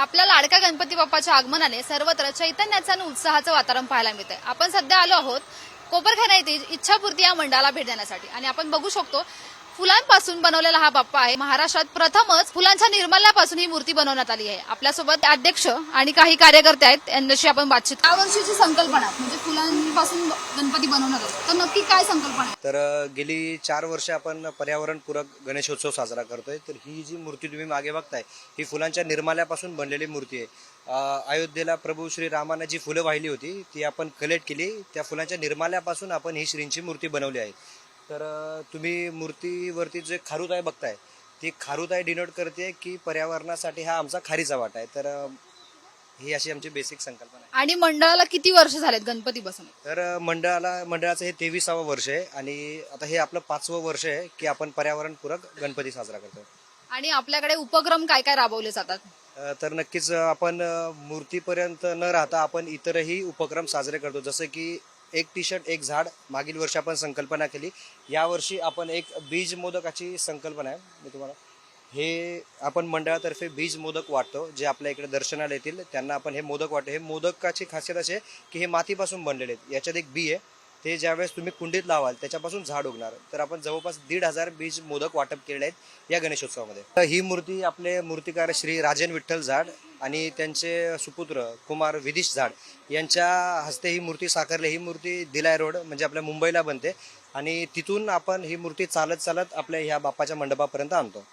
आपल्या लाडक्या गणपती बाप्पाच्या आगमनाने सर्वत्र चैतन्याचं आणि उत्साहाचं वातावरण पाहायला मिळतंय. आपण सध्या आलो आहोत कोपरखाना येथे इच्छापूर्ती या मंडळाला भेट देण्यासाठी. आणि आपण बघू शकतो फुलांपासून बनवलेला हा बाप्पा आहे. महाराष्ट्रात प्रथमच फुलांच्या निर्माल्यापासून ही मूर्ती बनवण्यात आली आहे. आपल्यासोबत अध्यक्ष आणि काही कार्यकर्ते आहेत यांच्याशी आपण बातचीत यावर्षीची संकल्पना. फुलांपासून गणपती बनवणार तर नक्की काय संकल्पना आहे? तर गेली चार वर्ष आपण पर्यावरणपूरक गणेशोत्सव साजरा करतोय. तर ही जी मूर्ती तुम्ही मागे बघताय ही फुलांच्या निर्माल्यापासून बनलेली मूर्ती आहे. अयोध्येला प्रभू श्री रामानं जी फुलं वाहिली होती ती आपण कलेक्ट केली. त्या फुलांच्या निर्माल्यापासून आपण ही श्रींची मूर्ती बनवली आहे. तर तुम्ही मूर्तीवरती जे खारुताय बघताय ती खारुताय डिनोट करते की पर्यावरणासाठी हा आमचा खारीचा वाटा आहे. तर ही अशी आमची बेसिक संकल्पना आहे. आणि मंडळाला किती वर्ष झालेत गणपती बसून तर मंडळाला मंडळाचं हे तेविसावं वर्ष आहे आणि आता हे आपलं पाचवं वर्ष आहे की आपण पर्यावरणपूरक गणपती साजरा करतो आणि आपल्याकडे उपक्रम काय काय राबवले जातात? अ, तर नक्कीच आपण अ, मूर्तीपर्यंत न राहता आपण इतरही उपक्रम साजरे करतो. जसं की एक टी शर्ट एक झाड मागील वर्षी आपण संकल्पना केली. यावर्षी आपण एक बीज मोदकाची संकल्पना आहे. मी तुम्हाला हे आपण मंडळातर्फे बीज मोदक वाटतो जे आपल्या इकडे दर्शनाला येतील. त्यांना आपण हे मोदक वाटतो. हे मोदकाची खासियत अशी आहे की हे मातीपासून बनलेले आहेत. याच्यात एक बी आहे. ते ज्यावेळेस तुम्ही कुंडीत लावाल त्याच्यापासून झाड उगणार. तर आपण जवळपास दीड हजार बीज मोदक वाटप केलेले आहेत या गणेशोत्सवामध्ये. तर ही मूर्ती आपले मूर्तिकार श्री राजन विठ्ठल झाड आणि त्यांचे सुपुत्र कुमार विदिश झाड यांच्या हस्ते ही मूर्ती साकारली ही मूर्ती दिलाय रोड म्हणजे आपल्या मुंबईला बनते आणि तिथून आपण ही मूर्ती चालत चालत आपल्या ह्या बाप्पाच्या मंडपापर्यंत आणतो.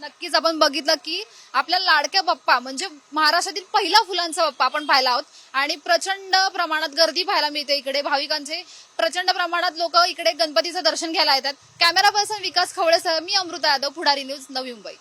नक्कीच आपण बघितलं की आपल्या लाडक्या बाप्पा म्हणजे महाराष्ट्रातील पहिला फुलांचा बाप्पा आपण पाहिला आहोत. आणि प्रचंड प्रमाणात गर्दी पाहायला मिळते इकडे. भाविकांचे प्रचंड प्रमाणात लोक इकडे गणपतीचं दर्शन घ्यायला येतात. कॅमेरा पर्सन विकास खवळेसह मी अमृता यादव पुढारी न्यूज नवी मुंबई.